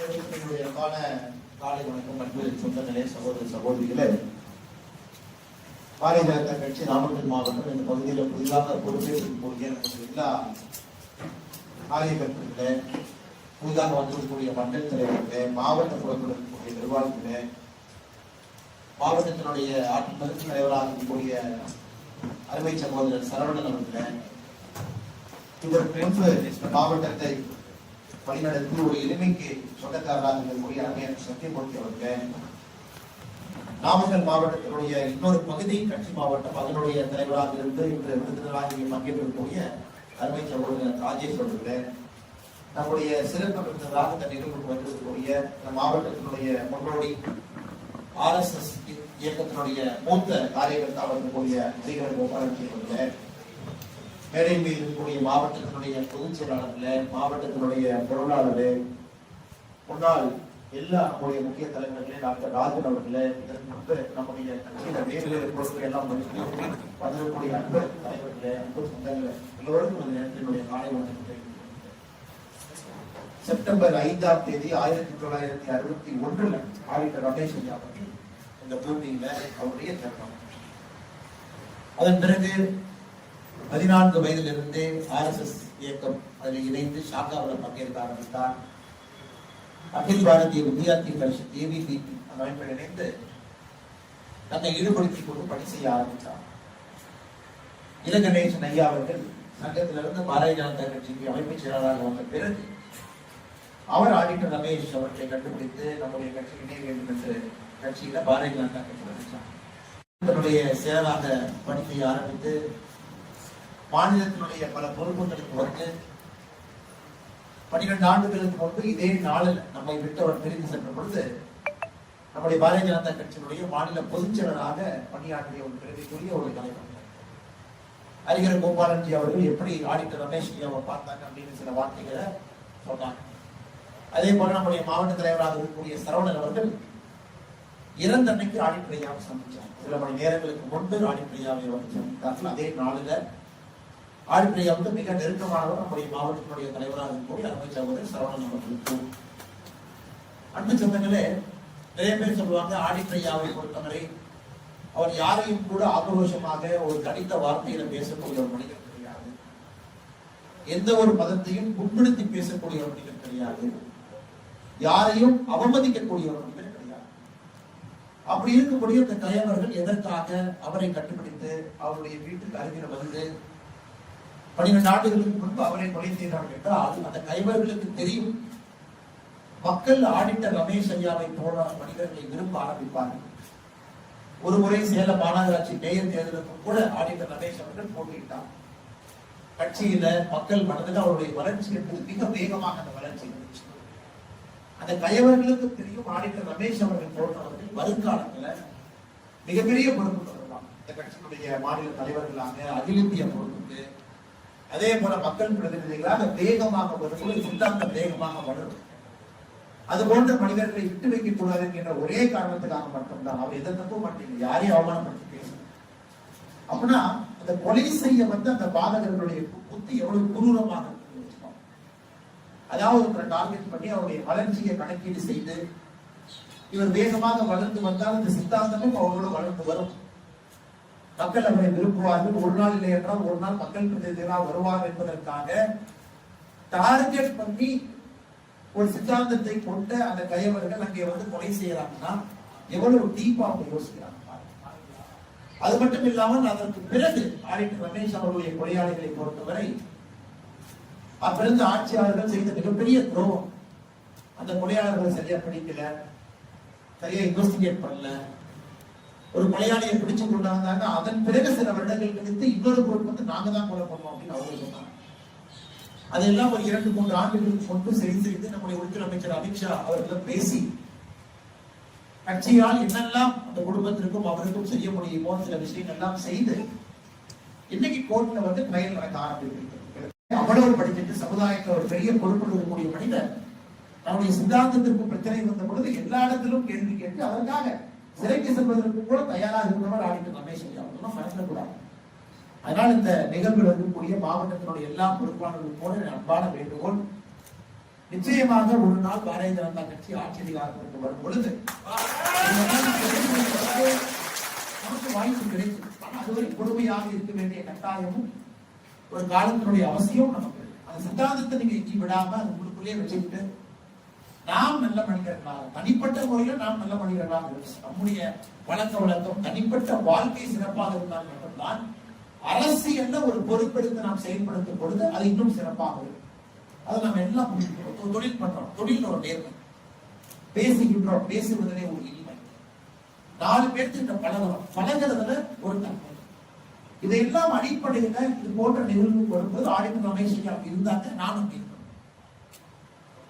என்னுடைய அன்பான காலை வணக்கம் அன்பு சொந்தங்களே சகோதர சகோதரிகளே பாரதிய ஜனதா கட்சி நாமக்கல் மாவட்டம் இந்த பகுதியில் புதிதாக பொறுப்பேற்கக்கூடிய நமது எல்லா காரியகர்த்தர்களே புதிதாக வந்திருக்கக்கூடிய மண்டல் தலைவர்களே மாவட்ட பொறுப்பில் இருக்கக்கூடிய நிர்வாகிகளே மாவட்டத்தினுடைய ஆட்சி மருத்துவ தலைவராக இருக்கக்கூடிய அருமை சகோதரர் சரவணன் அவர்களே இந்த மாவட்டத்தை வழிநடத்தி ஒரு எளிமைக்கு சொந்தக்காரராக இருக்கக்கூடிய அருமையான சத்தியமூர்த்தி அவர்கள் நாமக்கல் மாவட்டத்தினுடைய இன்னொரு பகுதி கட்சி மாவட்டம் அதனுடைய தலைவராக இருந்து இன்று விருந்தினராக இங்கே பங்கேற்றிருக்கக்கூடிய அருமை சகோதரர் ராஜேஷ் அவர்கள் நம்முடைய சிறப்பு விருந்தினராக இந்த நிகழ்வுக்கு வந்திருக்கக்கூடிய இந்த மாவட்டத்தினுடைய முன்னோடி ஆர்எஸ்எஸ் இயக்கத்தினுடைய மூத்த காரியகர்த்தாவாக இருக்கக்கூடிய ஸ்ரீகர கோபாலஜி அவர்கள் மேடை மீது இருக்கக்கூடிய மாவட்டத்தினுடைய பொதுச் செயலாளர்கள் மாவட்டத்தினுடைய பொருளாளரே முன்னாள் எல்லா நம்முடைய முக்கிய தலைவர்களே டாக்டர் ராஜன் அவர்களே இதற்கு முன்பு நம்முடைய கட்சியில வேறு பொருட்கள் எல்லாம் வந்திருக்கக்கூடிய அன்பு தலைவர்களே அன்பு சொந்தங்களே எல்லோருக்கும் இந்த நேரத்தினுடைய காலை வணக்கத்தை செப்டம்பர் ஐந்தாம் தேதி ஆயிரத்தி தொள்ளாயிரத்தி அறுபத்தி ஒன்றுல ஆடிட்டர் ரமேஷ் ஐயா அவர்கள் இந்த பூமியில அவருடைய தருணம் அதன் பிறகு பதினான்கு வயதிலிருந்தே ஆர்எஸ்எஸ் இயக்கம் அதில் இணைந்து ஷாக்காவில் பங்கேற்க ஆரம்பித்தார் அகில் பாரதிய வித்யார்த்தி பரிஷத் ஏபிபிபி அந்த அமைப்பில் இணைந்து தன்னை ஈடுபடுத்திக் கொண்டு பணி செய்ய ஆரம்பித்தார் இளகணேசன் ஐயா அவர்கள் சங்கத்திலிருந்து பாரதிய ஜனதா கட்சிக்கு அமைப்பு செயலாளராக வந்த பிறகு அவர் ஆடிட்டர் ரமேஷ் அவற்றை கண்டுபிடித்து நம்முடைய கட்சி இணைய வேண்டும் என்று கட்சியில பாரதிய ஜனதா கட்சி வந்தார் தன்னுடைய செயலாக பணி செய்ய ஆரம்பித்து மாநிலத்தினுடைய பல பொறுப்புகளுக்கு வந்து பன்னிரெண்டு ஆண்டுகளுக்கு முன்பு இதே நாளில் நம்மை விட்டு அவர் பிரிந்து சென்ற பொழுது நம்முடைய பாரதிய ஜனதா கட்சியினுடைய மாநில பொதுச்செயலராக பணியாற்றிய ஒரு பெருமைக்குரிய ஒரு தலைவர். அறிஞர் கோபாலன்ஜி அவர்கள் எப்படி ஆடிட்டர் ரமேஷ் அவர் பார்த்தாங்க அப்படின்னு சில வார்த்தைகளை சொன்னாங்க அதே போல நம்முடைய மாவட்ட தலைவராக இருக்கக்கூடிய சரவணன் அவர்கள் இறந்த அன்னைக்கு ஆடிட்டர் சந்திச்சார். சில மணி நேரங்களுக்கு முன்பு ஆடிட்டர் அவர் சந்தித்தார்கள். அதே நாளில் ஆடிப்பிரியா வந்து மிக நெருக்கமானவர் நம்முடைய மாவட்டத்தினுடைய தலைவராக இருக்கக்கூடிய அமைச்சர் சகோதரர் சரவணன் அவர்களுக்கு அன்பு சொந்தங்களே நிறைய பேர் சொல்லுவாங்க ஆடிப்பிரியாவை பொறுத்தவரை அவர் யாரையும் கூட ஆக்ரோஷமாக ஒரு கடித்த வார்த்தையில பேசக்கூடிய ஒரு மனிதர் கிடையாது. எந்த ஒரு மதத்தையும் முன்படுத்தி பேசக்கூடிய ஒரு மனிதர் கிடையாது. யாரையும் அவமதிக்கக்கூடிய ஒரு மனிதர் கிடையாது. அப்படி இருக்கக்கூடிய இந்த கயவர்கள் எதற்காக அவரை கட்டுப்பிடித்து அவருடைய வீட்டுக்கு அருகில் வந்து பன்னிரண்டு ஆண்டுகளுக்கு முன்பு அவரை கொலை செய்தார்கள் என்றால் அந்த கைவர்களுக்கு தெரியும் மக்கள் ஆடிட்ட ரமேஷ் ஐயாவை போல மனிதர்களை விரும்ப ஆரம்பிப்பார்கள். ஒரு முறை சேலம் மாநகராட்சி மேயர் தேர்தலுக்கும் கூட ஆடிட்டர் ரமேஷ் அவர்கள் போட்டியிட்டார். கட்சியில மக்கள் மனதில் அவருடைய வளர்ச்சி என்பது மிக வேகமாக அந்த வளர்ச்சி இருந்துச்சு அந்த கயவர்களுக்கு தெரியும் ஆடிட்டர் ரமேஷ் அவர்கள் போன்றவர்கள் வருங்காலத்துல மிகப்பெரிய பொறுப்பு தொடரலாம் இந்த கட்சியினுடைய மாநில தலைவர்களாக அகில இந்திய பொறுப்புக்கு அதே போல மக்கள் பிரதிநிதிகளாக வேகமாக வரும்போது சித்தாந்தம் வேகமாக வளரும். அது போன்ற மனிதர்களை விட்டு வைக்க கூடாது என்கின்ற ஒரே காரணத்துக்காக மட்டும்தான். அவர் எதை தப்பும் மாட்டீங்க யாரையும் அவமானப்படுத்தி பேசணும் அப்படின்னா அந்த கொலை செய்ய வந்து அந்த பாதகர்களுடைய புத்தி எவ்வளவு குரூரமாக அதாவது ஒரு டார்கெட் பண்ணி அவருடைய வளர்ச்சியை கணக்கீடு செய்து இவர் வேகமாக வளர்ந்து வந்தால் இந்த சித்தாந்தமும் அவரோட வளர்ந்து வரும். மக்கள் அவரை விரும்புவார்கள். ஒரு நாள் இல்லை என்றால் ஒரு நாள் மக்கள் பிரதிநிதிகளாக வருவார் என்பதற்காக டார்கெட் பண்ணி ஒரு சித்தாந்தத்தை கொண்ட அந்த கயவர்கள் அங்கே வந்து கொலை செய்யறாங்கன்னா எவ்வளவு டீப்பா அவங்க யோசிக்கிறாங்க அது மட்டும் இல்லாமல் அதற்கு பிறகு ஆடிட்டர் ரமேஷ் அவர்களுடைய கொலையாளிகளை பொறுத்தவரை அப்பிறந்து ஆட்சியாளர்கள் செய்த மிகப்பெரிய துரோகம். அந்த கொலையாளர்களை சரியா பிடிக்கல சரியா இன்வெஸ்டிகேட் பண்ணல ஒரு கொலையாளியை பிடிச்சு கொண்டாந்தாங்க. அதன் பிறகு சில வருடங்கள் கழித்து இன்னொரு குரூப் வந்து நாங்க தான் கொலை பண்ணோம் அப்படின்னு அவங்க சொன்னாங்க அதெல்லாம் ஒரு இரண்டு மூன்று ஆண்டுகளுக்கு கொண்டு செய்து செய்து நம்முடைய உள்துறை அமைச்சர் அமித்ஷா அவர்களிடம் பேசி கட்சியால் என்னெல்லாம் அந்த குடும்பத்திற்கும் அவருக்கும் செய்ய முடியுமோ சில விஷயங்கள் எல்லாம் செய்து இன்னைக்கு கோர்ட்ல வந்து ட்ரையல் நடக்க ஆரம்பித்திருக்கிறது. அவ்வளவு படிச்சுட்டு சமுதாயத்தில் ஒரு பெரிய பொறுப்பில் இருக்கக்கூடிய மனிதர் நம்முடைய சித்தாந்தத்திற்கு பிரச்சனை வந்த பொழுது எல்லா இடத்திலும் கேள்வி கேட்டு அதற்காக சிறைக்கு செல்வதற்கு கூட தயாராக இருந்தவர் ஆடிட்டர் ரமேஷ் ஐயா அவர்களும் பயன்படக்கூடாது அதனால் இந்த நிகழ்வில் இருக்கக்கூடிய மாவட்டத்தினுடைய எல்லா பொறுப்பாளர்களும் கூட அன்பான வேண்டுகோள் நிச்சயமாக ஒரு நாள் பாரதிய ஜனதா கட்சி ஆட்சி அதிகாரத்திற்கு வரும் பொழுது நமக்கு வாய்ப்பு கிடைக்கும். ஆனால் அதுவரை கொடுமையாக இருக்க வேண்டிய கட்டாயமும் ஒரு காலத்தினுடைய அவசியம் நமக்கு. அந்த சித்தாந்தத்தை நீங்க எங்கி விடாம அது உங்களுக்குள்ளே வச்சுக்கிட்டு நாம் நல்ல மனிதர்களாக தனிப்பட்ட முறையில் நாம் நல்ல மனிதர்களாக நம்முடைய வழக்க வழக்கம் தனிப்பட்ட வாழ்க்கை சிறப்பாக இருந்தால் மட்டும்தான் அரசியல்ல ஒரு பொறுப்பெடுத்து நாம் செயல்படுத்தும் பொழுது அது இன்னும் சிறப்பாக இருக்கும். அதை நம்ம எல்லாம் தொழில் பண்றோம். தொழில் ஒரு நேர்மை. பேசுகின்றோம் பேசுவதிலே ஒரு இன்மை. நாலு பேர்த்துக்கிட்ட பழகுறோம். பழகிறதுல ஒரு தன்மை. இதையெல்லாம் அடிப்படையில இது போன்ற நிகழ்வு வரும்போது ஆடிட்டு ரமேஷ் இருந்தாங்க. நானும் இருக்கணும்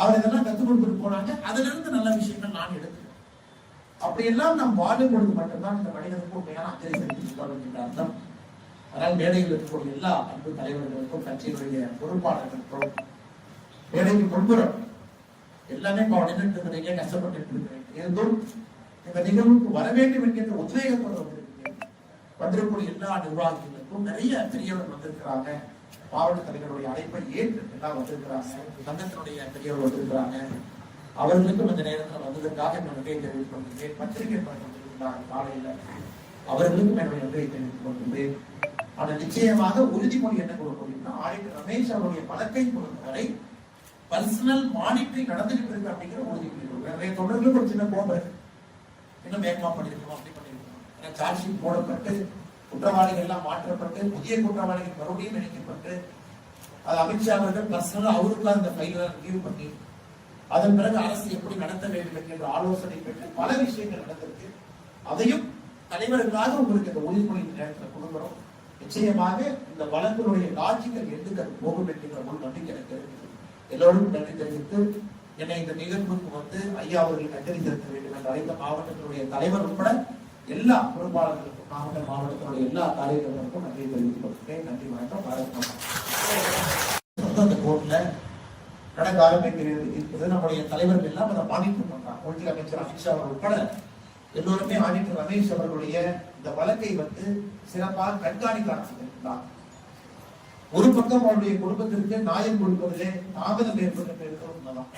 அவர் இதெல்லாம் கத்துக் கொடுத்துட்டு போனாங்க. அதுல இருந்து நல்ல விஷயங்கள் நான் எடுத்துக்கிறேன் அப்படியெல்லாம் நாம் வாழும் பொழுது மட்டும்தான் இந்த மனிதனுக்கு உண்மையான அஞ்சலி செலுத்திருக்கிறோம் என்கிற அர்த்தம். அதனால் மேடையில் இருக்கக்கூடிய எல்லா அன்பு தலைவர்களுக்கும் கட்சியினுடைய பொறுப்பாளர்களுக்கும் மேடைக்கு கொண்டுறோம் எல்லாமே இப்போ நின்றுட்டு இருக்கிறீங்க கஷ்டப்பட்டு இருக்கிறீங்க இருந்தும் இந்த நிகழ்வுக்கு வர வேண்டும் என்கின்ற உத்வேகத்தோடு வந்திருக்கிறீங்க வந்திருக்கக்கூடிய எல்லா நிர்வாகிகளுக்கும் நிறைய பெரியவர்கள் வந்திருக்கிறாங்க. மாவட்ட தலைவருடைய அழைப்பை ஏற்று எல்லாம் வந்திருக்கிறாங்க? சங்கத்தினுடைய பெரியவர்கள் வந்திருக்கிறாங்க. அவர்களுக்கும் இந்த நேரத்தில் வந்ததற்காக என்னுடைய நன்றியை தெரிவித்துக் கொள்கிறேன் பத்திரிகை பண்ணிருந்தாங்க காலையில. அவர்களுக்கும் என்னுடைய நன்றியை தெரிவித்துக் கொண்டிருந்தேன் ஆனால் நிச்சயமாக உறுதிமொழி என்ன கொடுக்க முடியும்னா ஆடிட்டர் ரமேஷ் அவருடைய வழக்கை பொறுத்தவரை பர்சனல் மானிட்டரிங் நடந்துகிட்டு இருக்கு அப்படிங்கிற உறுதிமொழி கொடுக்குறேன். நிறைய தொடர்களும் ஒரு சின்ன கோபம் இன்னும் வேகமா பண்ணிருக்கணும் அப்படி பண்ணிருக்கணும் ஏன்னா சார்ஜ் ஷீட் போடப்பட்டு குற்றவாளிகள் எல்லாம் மாற்றப்பட்டு புதிய குற்றவாளிகள் மறுபடியும் இணைக்கப்பட்டு அது அமித்ஷா அவர்கள் பர்சனலாக அவருக்குள்ள அந்த ஃபைல ரிவ்யூ பண்ணி அதன் பிறகு அரசு எப்படி நடத்த வேண்டும் என்கின்ற ஆலோசனை பெற்று பல விஷயங்கள் நடந்திருக்கு. அதையும் தலைவர்களாக உங்களுக்கு இந்த உறுதிமொழி நேரத்தில் கொடுக்குறோம் நிச்சயமாக இந்த வழக்கினுடைய லாஜிக்கல் எண்டுகள் போகும் என்கின்ற ஒரு நம்பிக்கை எனக்கு இருக்குது. எல்லோரும் நன்றி தெரிவித்து என்னை இந்த நிகழ்வுக்கு வந்து ஐயா அவர்கள் நன்றி செலுத்த வேண்டும் என்று அனைத்து மாவட்டத்தினுடைய தலைவர் உட்பட எல்லா பொறுப்பாளர்களும் நாமக்கல் மாவட்டத்தினுடைய எல்லா தலைவர்களுக்கும் நன்றி தெரிவித்துக் கொள்கிறேன் நன்றி வணக்கம். பாரத் அந்த கோர்ட்ல நடக்க ஆரம்பிக்கிறது இருப்பது நம்முடைய தலைவர்கள் எல்லாம் அதை மானிட்டர் பண்றாங்க உள்துறை அமைச்சர் அமித்ஷா அவர் உட்பட எல்லோருமே ஆடிட்டர் ரமேஷ் அவர்களுடைய இந்த வழக்கை வந்து சிறப்பாக கண்காணிக்க ஆரம்பித்திருக்கிறார். ஒரு பக்கம் அவருடைய குடும்பத்திற்கு நியாயம் கொடுப்பதிலே தாமதம் ஏற்பட்டு உண்மைதான்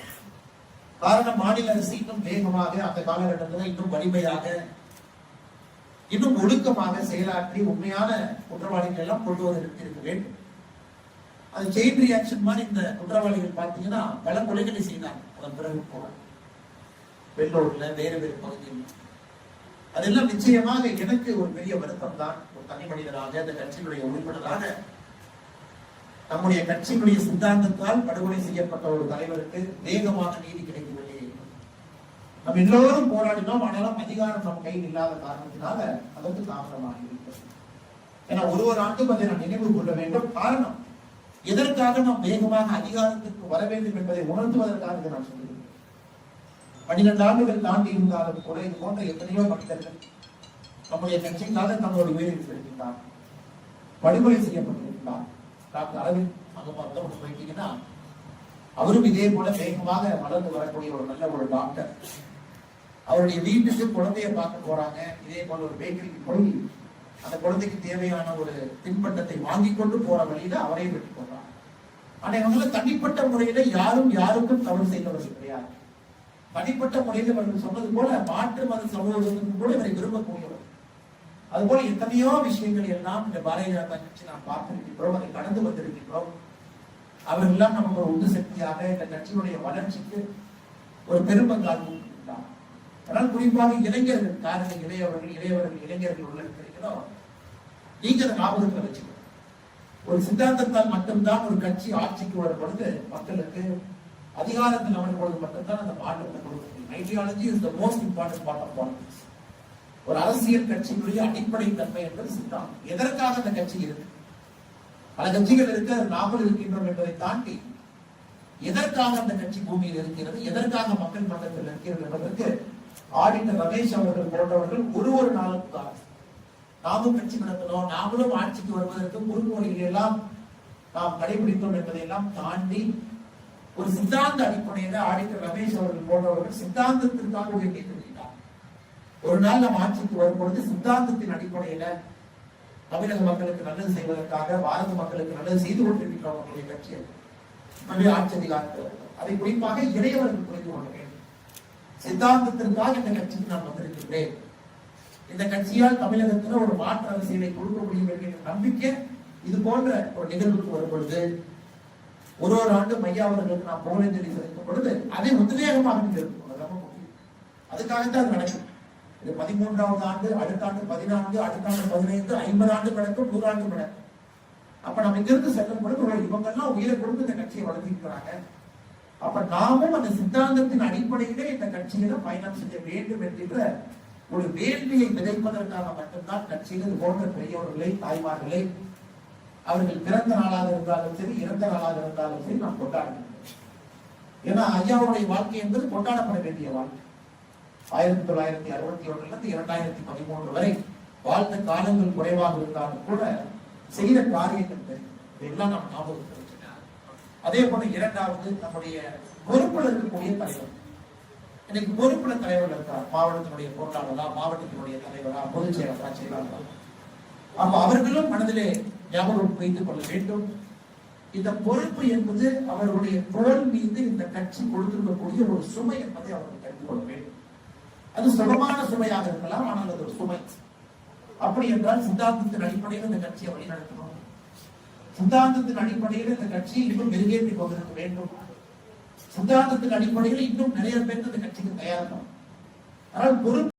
காரணம் மாநில அரசு இன்னும் வேகமாக அந்த காலகட்டத்தில் இன்னும் வலிமையாக இன்னும் ஒழுக்கமாக செயலாற்றி உண்மையான குற்றவாளிகள் எல்லாம் கொண்டு வருவதற்கு இருக்க வேண்டும். அது செயின் ரியாக்ஷன் மாதிரி இந்த குற்றவாளிகள் பார்த்தீங்கன்னா பல கொலைகளை செய்தாங்க. அதன் பிறகு போல வெள்ளூர்ல வேறு வேறு பகுதியில். அதெல்லாம் நிச்சயமாக எனக்கு ஒரு பெரிய வருத்தம் தான் ஒரு தனி மனிதராக அந்த கட்சியினுடைய உறுப்பினராக நம்முடைய கட்சியினுடைய சித்தாந்தத்தால் படுகொலை செய்யப்பட்ட ஒரு தலைவருக்கு வேகமாக நீதி கிடைக்கும். நம்ம எல்லோரும் போராடினோம். ஆனாலும் அதிகாரம் நம் கையில் இல்லாத காரணத்தினால அதற்கு தாமதமாக இருக்கிறது. ஏன்னா ஒரு ஒரு ஆண்டும் அதை நாம் நினைவு கொள்ள வேண்டும். காரணம் எதற்காக நாம் வேகமாக அதிகாரத்திற்கு வர வேண்டும் என்பதை உணர்த்துவதற்காக நான் சொல்கிறேன். பன்னிரண்டு ஆண்டுகள் தாண்டி இருந்தாலும் கூட இது போன்ற எத்தனையோ மனிதர்கள் நம்முடைய கட்சிக்காக தங்களுடைய உயிரை செலுத்தினார் படுகொலை செய்யப்பட்டிருக்கிறார் டாக்டர் அரவிந்த் அங்க போயிட்டீங்கன்னா அவரும் இதே போல வேகமாக வளர்ந்து வரக்கூடிய ஒரு நல்ல ஒரு டாக்டர். அவருடைய வீட்டுக்கு குழந்தைய பார்க்க போறாங்க. இதே போல ஒரு பேக்கரிக்கு போய் அந்த குழந்தைக்கு தேவையான ஒரு தின்பண்டத்தை வாங்கி கொண்டு போற வழியில அவரையும் விட்டு போடுறாங்க ஆனா இவங்கள தனிப்பட்ட முறையில யாரும் யாருக்கும் தவறு செய்தவர்கள் கிடையாது தனிப்பட்ட முறையில் இவர்கள் சொன்னது போல மாற்று மத சமூகத்துக்கும் கூட இவரை விரும்பக்கூடியவர். அதுபோல எத்தனையோ விஷயங்கள் எல்லாம் இந்த பாரதிய ஜனதா கட்சி நாம் பார்த்திருக்கின்றோம் அதை கடந்து வந்திருக்கின்றோம். அவர்கள் நமக்கு ஒரு உந்து சக்தியாக இந்த கட்சியினுடைய வளர்ச்சிக்கு ஒரு பெரும்பங்கால் ஆனால் குறிப்பாக இளைஞர்கள் காரணம் இளையவர்கள் இளையவர்கள் இளைஞர்கள் உள்ள இருக்கிறோம் நீங்க அதை ஞாபகத்தில் வச்சுக்கணும் ஒரு சித்தாந்தத்தால் மட்டும்தான் ஒரு கட்சி ஆட்சிக்கு வரும் பொழுது மக்களுக்கு அதிகாரத்தில் அமரும் பொழுது மட்டும்தான் அந்த மாற்றத்தை கொடுக்க முடியும் ideology is the most important part of politics ஒரு அரசியல் கட்சியினுடைய அடிப்படை தன்மை என்பது சித்தாந்தம். எதற்காக அந்த கட்சி இருக்கு? பல கட்சிகள் இருக்க நாமல் இருக்கின்றோம் என்பதை தாண்டி எதற்காக அந்த கட்சி பூமியில் இருக்கிறது? எதற்காக மக்கள் மன்றத்தில் இருக்கிறது என்பதற்கு ஆடிட்டர் ரமேஷ் அவர்கள் போன்றவர்கள் ஒரு ஒரு நாளும் உதாரணம். நாமும் கட்சி நடத்தணும் நாமளும் ஆட்சிக்கு வருவதற்கு குறுமொழிகள் எல்லாம் நாம் கடைபிடித்தோம் என்பதை எல்லாம் தாண்டி ஒரு சித்தாந்த அடிப்படையில ஆடிட்டர் ரமேஷ் அவர்கள் போன்றவர்கள் சித்தாந்தத்திற்காக வேண்டிய இருக்கிறார் ஒரு நாள் நம் ஆட்சிக்கு வரும்பொழுது சித்தாந்தத்தின் அடிப்படையில தமிழக மக்களுக்கு நல்லது செய்வதற்காக பாரத மக்களுக்கு நல்லது செய்து கொண்டிருக்கிறவர்களுடைய கட்சி ஆட்சி அதிகாரத்தில் அதை குறிப்பாக இளையவர்கள் புரிந்து கொள்ள வேண்டும். சித்தாந்தத்திற்காக இந்த கட்சிக்கு நான் வந்திருக்கின்றேன். இந்த கட்சியால் தமிழகத்தில் ஒரு மாற்று அரசியலை கொடுக்க முடியும் என்கிற நம்பிக்கை இது போன்ற ஒரு நிகழ்வுக்கு வரும் பொழுது ஒரு ஒரு ஆண்டு மையாவர்களுக்கு நாம் புகழஞ்சலி செலுத்தும் பொழுது அதை உத்வேகமாக இருக்கும் அதுக்காகத்தான் அது நடக்கும். இது பதிமூன்றாவது ஆண்டு அடுத்த ஆண்டு பதினான்கு அடுத்த ஆண்டு பதினைந்து ஐம்பது ஆண்டு நடக்கும் நூறாண்டு நடக்கும் அப்ப நம்ம இங்கிருந்து செல்லும் பொழுது இவங்கெல்லாம் உயிரை கொடுத்து இந்த கட்சியை வளர்த்திருக்கிறாங்க. அப்ப நாமும் அந்த சித்தாந்தத்தின் அடிப்படையிலே இந்த கட்சிகளை பயணம் செய்ய வேண்டும் என்கின்ற ஒரு வேள்வியை விதைப்பதற்காக மட்டும்தான் கட்சியில் போன்ற பெரியவர்களை தாய்மார்களை அவர்கள் பிறந்த நாளாக இருந்தாலும் சரி இறந்த நாளாக இருந்தாலும் சரி நாம் கொண்டாடுகிறோம் ஏன்னா ஐயாவுடைய வாழ்க்கை என்பது கொண்டாடப்பட வேண்டிய வாழ்க்கை. ஆயிரத்தி தொள்ளாயிரத்தி அறுபத்தி ஒண்ணுல இருந்து இரண்டாயிரத்தி பதிமூன்று வரை வாழ்ந்த காலங்கள் குறைவாக இருந்தாலும் கூட செய்த காரியங்கள் இதெல்லாம் நாம் ஞாபகம் அதே போல இரண்டாவது நம்முடைய பொறுப்புல இருக்கக்கூடிய தலைவர். இன்னைக்கு பொறுப்புல தலைவர் இருக்கார். மாவட்டத்தினுடைய பொருளாளரா மாவட்டத்தினுடைய தலைவரா பொதுச் செயலாளரா செயலாளரா. அப்ப அவர்களும் மனதிலே ஞாபகம் வைத்துக் கொள்ள வேண்டும். இந்த பொறுப்பு என்பது அவர்களுடைய தோல் மீது இந்த கட்சி கொடுத்திருக்கக்கூடிய ஒரு சுமை என்பதை அவர்கள் தெரிந்து கொள்ள வேண்டும். அது சுகமான சுமையாக இருக்கலாம் ஆனால் அது ஒரு சுமை. அப்படி என்றால் சித்தாந்தத்தின் அடிப்படையில் இந்த கட்சியை வழிநடத்தணும். சித்தாந்தத்தின் அடிப்படையில் இந்த கட்சியை இன்னும் மெருகேற்றி போகிறது வேண்டும். சித்தாந்தத்தின் அடிப்படையில் இன்னும் நிறைய பேர் இந்த கட்சிக்கு தயாராகும் ஆனால் பொறுப்பு